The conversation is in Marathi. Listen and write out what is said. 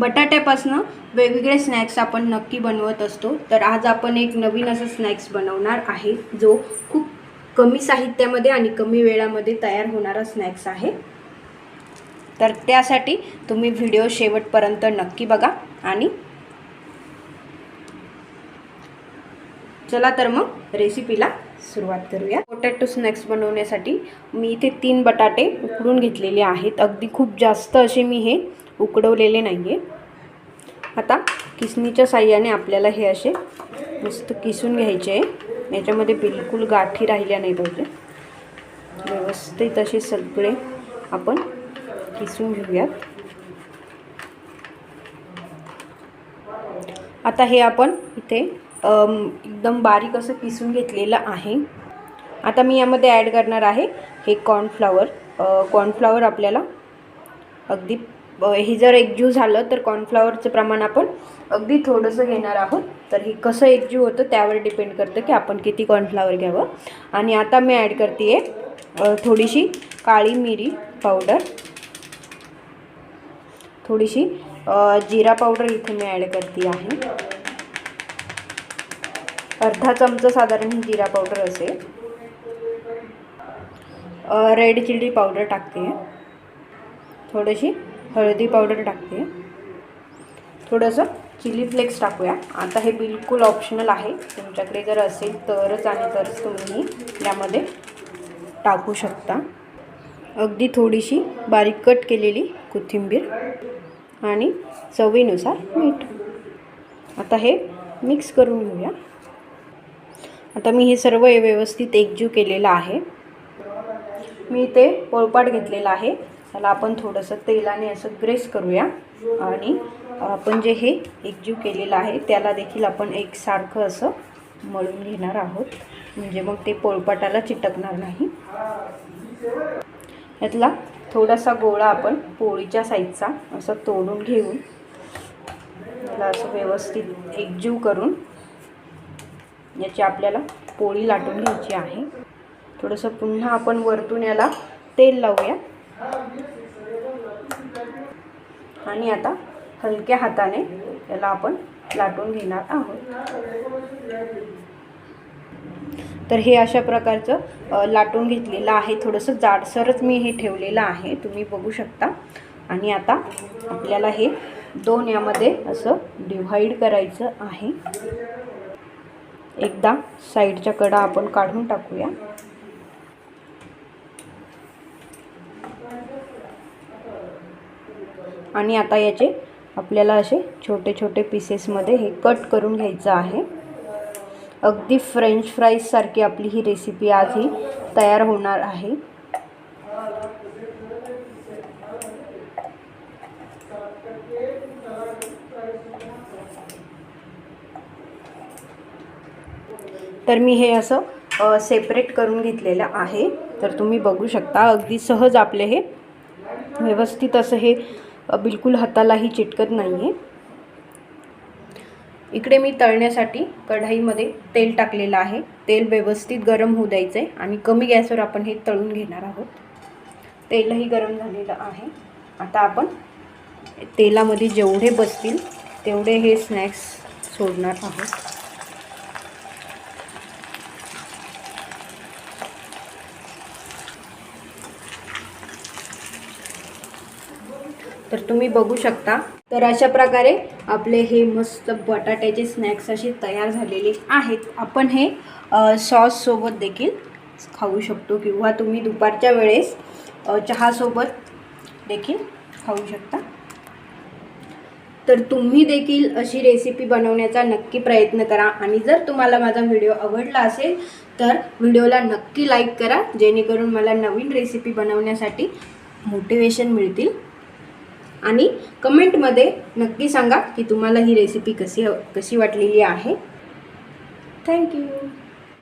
बटाट्यापासनं वेगवेगळे स्नॅक्स आपण नक्की बनवत असतो. तर आज आपण एक नवीन असं स्नॅक्स बनवणार आहे जो खूप कमी साहित्यामध्ये आणि कमी वेळामध्ये तयार होणारा स्नॅक्स आहे. तर त्यासाठी तुम्ही व्हिडिओ शेवटपर्यंत नक्की बघा आणि चला तर मग रेसिपीला सुरुवात करूया. पोटॅटो स्नॅक्स बनवण्यासाठी मी इथे तीन बटाटे उकडून घेतलेले आहेत. अगदी खूप जास्त असे मी हे उकडवलेले नाही आहे आता किसणीच्या साह्याने आपल्याला हे असे मस्त किसून घ्यायचे आहे. याच्यामध्ये बिलकुल गाठी राहिल्या नाही पाहिजे. व्यवस्थित असे सगळे आपण किसून घेऊयात. आता हे आपण इथे एकदम बारीक असं किसून घेतलेलं आहे. आता मी यामध्ये ॲड करणार आहे हे कॉर्नफ्लावर कॉर्नफ्लावर आपल्याला अगदी हे जर एकजीव झालं तर कॉर्नफ्लावरचं प्रमाण आपण अगदी थोडंसं घेणार आहोत. तर हे कसं एकजीव होतं त्यावर डिपेंड करतं की आपण किती कॉर्नफ्लावर घ्यावं. आणि आता मी ॲड करते आहे थोडीशी काळी मिरी पावडर थोडीशी जिरा पावडर इथे मी ॲड करते आहे. अर्धा चमचा साधारण ही जिरा पावडर असेल. रेड चिली पावडर टाकते थोडीशी हळदी पावडर टाकते. थोडंसं चिली फ्लेक्स टाकूया. आता हे बिलकुल ऑप्शनल आहे. तुमच्याकडे जर असेल तरच आणि तरच तुम्ही यामध्ये टाकू शकता. अगदी थोडीशी बारीक कट केलेली कोथिंबीर आणि चवीनुसार मीठ. आता हे मिक्स करून घेऊया. आता मी हे सर्व व्यवस्थित एकजीव केलेलं आहे. मी ते पोळपाट घेतलेलं आहे. त्याला आपण थोडंसं तेलाने असं ग्रेस करूया. आणि आपण जे हे एकजीव केलेलं आहे त्याला देखील आपण एकसारखं असं मळून घेणार आहोत. म्हणजे मग ते पोळपाटाला चिटकणार नाही. यातला थोडासा गोळा आपण पोळीच्या साईजचा असं तोडून घेऊन त्याला असं व्यवस्थित एकजीव करून याची आपल्याला पोळी लाटून घ्यायची आहे. थोडंसं पुन्हा आपण वरतून याला तेल लावूया. आणि आता हलक्या हाताने याला आपण लाटून घेणार आहोत. तर हे अशा प्रकारचं लाटून घेतलेलं आहे. थोडंसं जाडसरच मी हे ठेवलेलं आहे. तुम्ही बघू शकता. आणि आता आपल्याला हे दोन यामध्ये असं डिव्हाइड करायचं आहे. एकदा साईडच्या कडा आपण काढून टाकूया. आणि आता याचे आपल्याला असे छोटे छोटे पीसेसमध्ये हे कट करून घ्यायचं आहे. अगदी फ्रेंच फ्राईजसारखी आपली ही रेसिपी आज ही तयार होणार आहे. तर मी हे असं सेपरेट करून घेतलेलं आहे. तर तुम्ही बघू शकता अगदी सहज आपले हे व्यवस्थित असं हे बिलकुल हातालाही चिटकत नाही आहे इकडे मी तळण्यासाठी कढाईमध्ये तेल टाकलेलं आहे. तेल व्यवस्थित गरम होऊ द्यायचं आहे आणि कमी गॅसवर आपण हे तळून घेणार आहोत. तेलही गरम झालेलं आहे. आता आपण तेलामध्ये जेवढे बसतील तेवढे हे स्नॅक्स सोडणार आहोत. तर तुम्ही बघू शकता. तर अशा प्रकारे आपले हे मस्त बटाट्याचे स्नॅक्स असे तयार झालेले आहेत. आपण हे सॉससोबत देखील खाऊ शकतो किंवा तुम्ही दुपारच्या वेळेस चहासोबत देखील खाऊ शकता. तर तुम्ही देखील अशी रेसिपी बनवण्याचा नक्की प्रयत्न करा आणि जर तुम्हाला माझा व्हिडिओ आवडला असेल तर व्हिडिओला नक्की लाईक करा जेणेकरून मला नवीन रेसिपी बनवण्यासाठी मोटिवेशन मिळतील. आणि कमेंटमध्ये नक्की सांगा की तुम्हाला ही रेसिपी कशी कशी वाटलेली आहे. थँक्यू